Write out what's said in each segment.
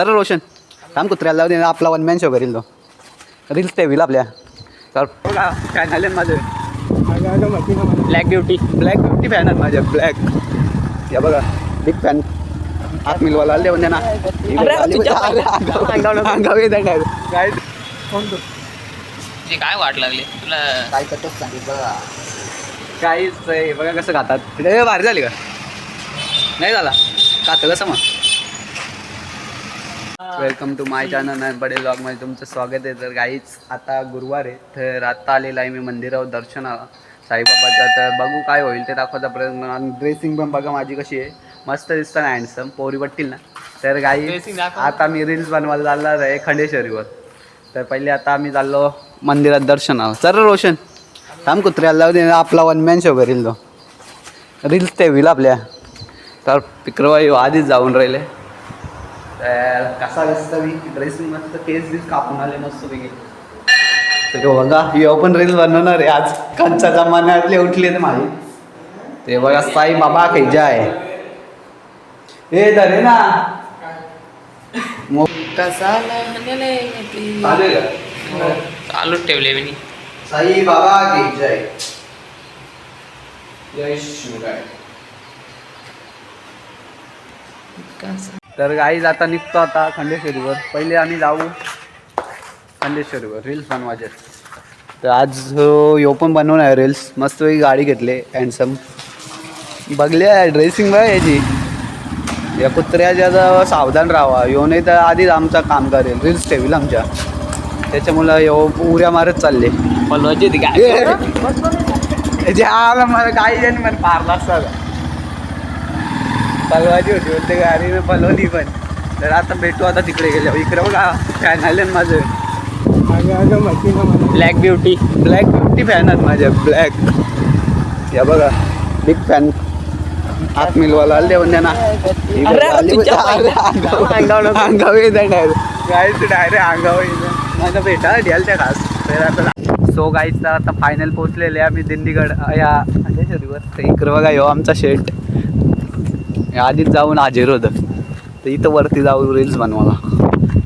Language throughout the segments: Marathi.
तर रोशन थांब कुत्र्याला लावून दे आपला वन मॅन शो करील तो. रील्स ते होईल आपल्या. तर बघा काय झाले माझे. Black beauty black beauty fan आहेत माझ्या ब्लॅक या बघा बिग फॅन आत मिलवाला आले म्हणजे ना. काय? काय वाट लागली? तुला काय करतोच सांगित बघा. काहीच आहे बघा कसं खातात. ए, भारी झाली का? नाही झाला? खातं कसं मग? वेलकम टू माय चॅनल आणि बडे मध्ये तुमचं स्वागत आहे तर काहीच आता गुरुवार आहे तर आता आलेला आहे मी मंदिरावर दर्शनाला साईबाबाचं तर बघू काय होईल ते दाखवायचा प्रयत्न. आणि ड्रेसिंग पण बघा माझी कशी आहे. मस्त दिसतं ना हँडसम पोरी पटतील ना. तर काही दाखव. आता मी रील्स बनवायला चालणार आहे खंडेश्वरीवर. तर पहिले आता आम्ही चाललो मंदिरात दर्शनाला. चल रे रोशन. थांब कुत्र्याला दे. आपला वन मॅन शो करील तो. रील्स ते होईल आपल्या. तर पिक्रवाई आधीच जाऊन राहिले. कसा दिसतं मी? ड्रेसिंग मस्त केस बीस कापून आले मस्त पैकी. तर बघा यो पण रील्स बनवणार आहे. आज कंचा जमान्यातले उठले ते माझे ते बघा साई बाबा खैजा आहे ए धरे ना कसा? चालूच ठेवले मी. साई बाबा की जय. जय शिवराय. तर गाईज आता निघतो आता खंडेश्वरीवर. पहिले आम्ही जाऊ खंडेश्वरीवर रील्स बनवायचे. तर आज यो पण बनवणार आहे रील्स मस्त गाडी घेतले हँडसम बघले ड्रेसिंग बघ याची. या कुत्र्याच्या सावधान राहावा. यो नाही तर आधीच आमचं काम करेल. रील्स ठेवील आमच्या. त्याच्यामुळं यो उऱ्या मारत चालले. जे आला मला काही जण मला मारला असता पलवाची होती बोलते गाडीने पलवली पण. तर आता भेटू आता तिकडे गेल्या इकडे बघा फॅन आले ना माझं. Black beauty black fifty fan आहेत माझ्या ब्लॅक या बघा बिग फॅन आत मिलवाला आले म्हणजे ना अंगावर- येत डायरेक्ट गाईच डायरेक्ट अंगावर येत माझा भेटा द्यायला खास. तर आता सो गाईच आता फायनल पोहोचलेले आम्ही दिंडीगड या इकडं बघा यो आमचा शेट आधीच जाऊन हजेर होतं. तर इथं वरती जाऊन रील्स बनवाला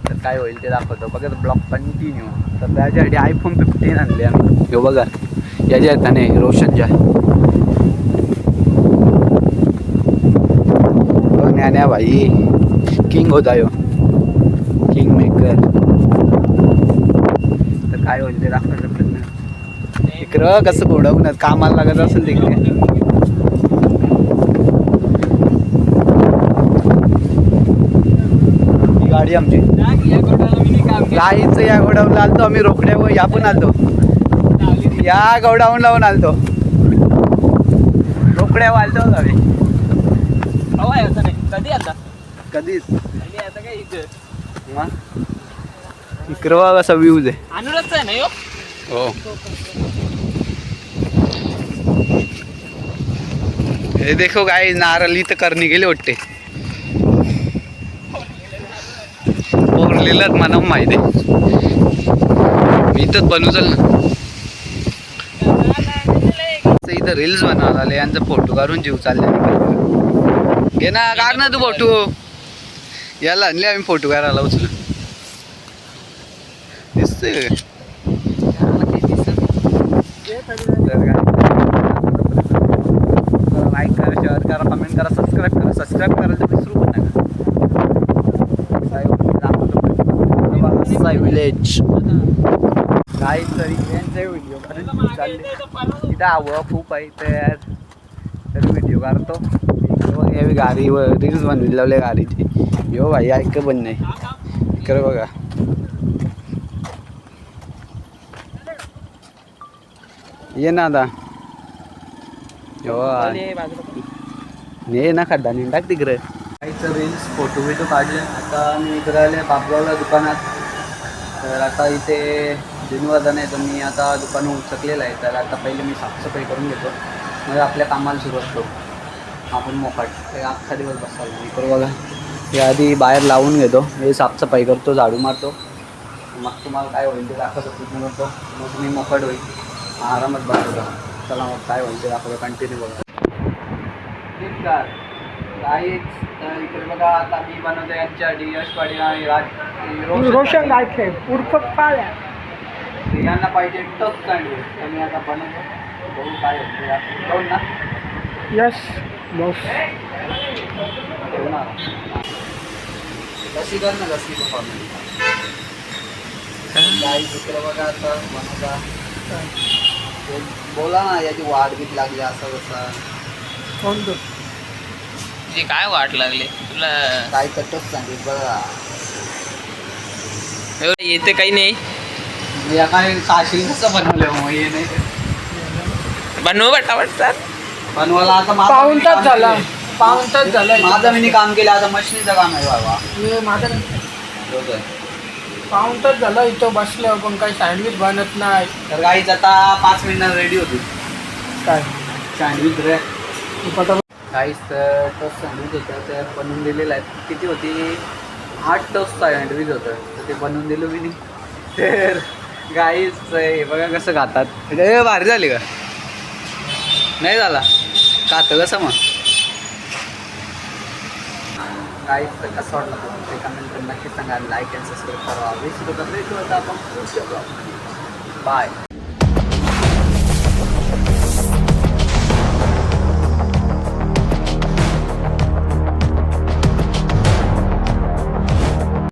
तर काय होईल ते दाखवतो. बघा ब्लॉक कंटिन्यू तर त्याच्यासाठी आयफोन फिफ्टीन आणले आम्ही. ह्यो बघा. याच्या आहेत रोशन रोशनच्या हो ज्ञान्या भाई. किंग होता यो. किंग मेकर तर काय होईल ते दाखवायचं प्रयत्न इकडं कसं घोडवून कामाला लागत असेल तिकडे. गाडी आमची. गाईचं या गोडाऊनला आलतो आम्ही रोखड्यावर या पण आलतो. या गोडाऊन लावून आलतो. रोकड्या आलतो आम्ही. कधी आता कधीच. कधी आता काय इथं मग असा व्ह्यूज आहे अनुरागच आहे ना हो. हे देखो काय नारळ इथं करणी गेले वाटते. उरलेलं मला माहिती आहे. मी इथंच बनवू चल ना. इथं रील्स बनवायला आले यांचा फोटो काढून जीव चालले घे ना काढ ना तू फोटो याला आणले आम्ही फोटो काढायला उचलू दिसतोय का? लाईक करा शेअर करा कमेंट करा सबस्क्राईब करायचं विसरू पण नका साई दाखवतो साई विलेज. काही तरी यांचे व्हिडिओ चालले. तिथं हवं खूप आहे तर तर व्हिडिओ काढतो. हे गाडीवर रील्स बनवली लावले गाडीची. यो भाई ऐक पण नाही. इकडे बघा. ये ना आता. यो ने खड्डा नाही टाक तिकडे. काहीच रील्स फोटो बिटो काढले. आता मी इकडे आले बापगावला दुकानात. तर आता इथे दिनवादन आहे तर मी आता दुकान उचकलेलं आहे. तर आता पहिले मी साफसफाई करून घेतो. मग आपल्या कामाला सुरुवात करू. आपण मोकाट. ते अख्खा दिवस बसायला इकडे बघा हे आधी बाहेर लावून घेतो. हे साफसफाई करतो झाडू मारतो. मग तुम्हाला काय होईल ते दाखवतो पूर्ण करतो. मग तुम्ही मोकाट होईल. आरामात बसतो. चला मग काय होईल ते दाखवतो. कंटिन्यू बघा. फ्लिपकार्ट काहीच इकडे बघा आता मी बनवतो यांच्यासाठी यश पाटील आणि राज रोशन गायखे उर्फ तर यांना पाहिजे टफ सँडविच. तर मी आता बनवतो. बघू काय. दोन ना. Yes boss. ठेवू ना कशी कर ना काही इकडे बघा आता बनवता. बोला ना याची वाढ बीट लागली असं कसं कोणतं तुझी काय वाट लागली? तुला काय टफ सँडविच बघा. एवढं येते काही नाही. या काय साशील कसं बनवलं मग हे नाही बनवू पटापट सर. बनवायला आता तास काम झाला. तास झाला माझं मी काम केलं आता मशिनीचं काम आहे बाबा. हे माझं तास झाला इथं बसलो पण काही सँडविच बनत नाही. तर गाईच आता पाच मिनिटात रेडी होती काय? सँडविच रे. पटापट काहीच तर टोस्ट सँडविच होतं ते बनवून दिलेलं आहे. किती होती? आठ टोस्ट सँडविच होतं. तर ते बनवून दिलं मी. नाही तर गाईच हे बघा कसं खातात. हे भारी झाली का? नाही झाला. खातं कसं मग? गाईच तर कसं वाटलं ते कमेंट करून नक्की सांगा. लाईक अँड सबस्क्राईब करा. विसरू कसं आपण बाय